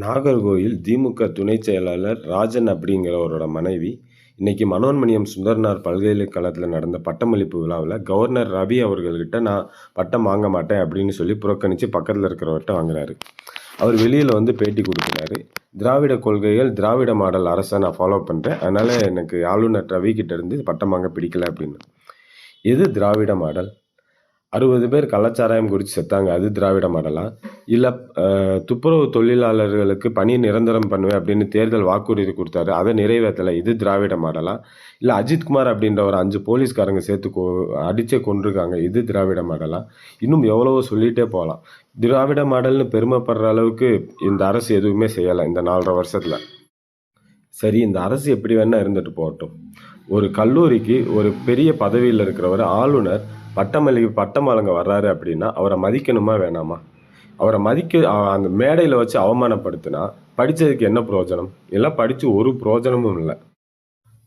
நாகர்கோயில் திமுக துணைச் செயலாளர் ராஜன் அப்படிங்கிறவரோட மனைவி. இன்றைக்கி மனோன்மணியம் சுந்தரனார் பல்கலைக்கழகத்தில் நடந்த பட்டமளிப்பு விழாவில் கவர்னர் ரவி அவர்கள்கிட்ட நான் பட்டம் வாங்க மாட்டேன் அப்படின்னு சொல்லி புறக்கணித்து பக்கத்தில் இருக்கிறவர்கிட்ட வாங்குறாரு. அவர் வெளியில் வந்து பேட்டி கொடுக்குறாரு. திராவிட கொள்கைகள் திராவிட மாடல் அரசை நான் ஃபாலோ பண்ணுறேன் அதனால் எனக்கு ஆளுநர் ரவி கிட்டேருந்து பட்டம் வாங்க பிடிக்கல அப்படின்னு. எது திராவிட மாடல்? அறுபது பேர் கள்ளச்சாராயம் குறித்து செத்தாங்க. அது திராவிட மாடலா? இல்லை துப்புரவு தொழிலாளர்களுக்கு பணி நிரந்தரம் பண்ணுவேன் அப்படின்னு தேர்தல் வாக்குறுதி கொடுத்தாரு. அதை நிறைவேற்றலை. இது திராவிட மாடலா? இல்லை அஜித்குமார் அப்படின்ற ஒரு அஞ்சு போலீஸ்காரங்க சேர்த்து கொ அடித்தே கொண்டிருக்காங்க இது திராவிட மாடலா? இன்னும் எவ்வளவோ சொல்லிகிட்டே போகலாம் திராவிட மாடல்னு பெருமைப்படுற அளவுக்கு இந்த அரசு எதுவுமே செய்யலை இந்த நாலரை வருஷத்தில். சரி இந்த அரசு எப்படி வேணால் இருந்துட்டு போகட்டும். ஒரு கல்லூரிக்கு ஒரு பெரிய பதவியில் இருக்கிறவர் ஆளுநர் பட்டமளி பட்டம் வழங்க வர்றாரு அப்படின்னா அவரை மதிக்கணுமா வேணாமா? அவரை மதிக்க அந்த மேடையில் வச்சு அவமானப்படுத்தினா படித்ததுக்கு என்ன பிரயோஜனம் எல்லாம் படித்து ஒரு பிரயோஜனமும் இல்லை.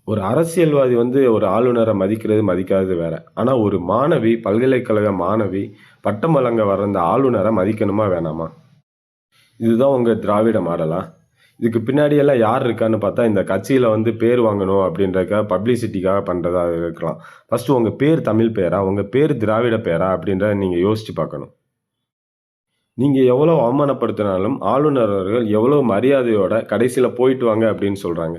ஒரு அரசியல்வாதி வந்து ஒரு ஆளுநரை மதிக்கிறது மதிக்காதது வேற. ஆனால் ஒரு மாணவி பல்கலைக்கழக மாணவி பட்டம் வழங்க வர்ற அந்த ஆளுநரை மதிக்கணுமா வேணாமா? இதுதான் உங்கள் திராவிட மாடலா? இதுக்கு பின்னாடி எல்லாம் யார் இருக்கான்னு பார்த்தா இந்த கட்சியில் வந்து பேர் வாங்கணும் அப்படின்றதுக்காக பப்ளிசிட்டிக்காக பண்ணுறதா இருக்கலாம். ஃபஸ்ட்டு உங்கள் பேர் தமிழ் பேரா உங்கள் பேர் திராவிட பேரா அப்படின்றத நீங்கள் யோசித்து பார்க்கணும். நீங்கள் எவ்வளோ அவமானப்படுத்தினாலும் ஆளுநர் எவ்வளோ மரியாதையோட கடைசியில் போயிட்டு வாங்க அப்படின்னு சொல்கிறாங்க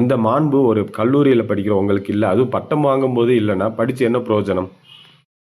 அந்த மாண்பு ஒரு கல்லூரியில் படிக்கிற உங்களுக்கு இல்லை. அதுவும் பட்டம் வாங்கும்போது இல்லைன்னா படித்து என்ன பிரயோஜனம்?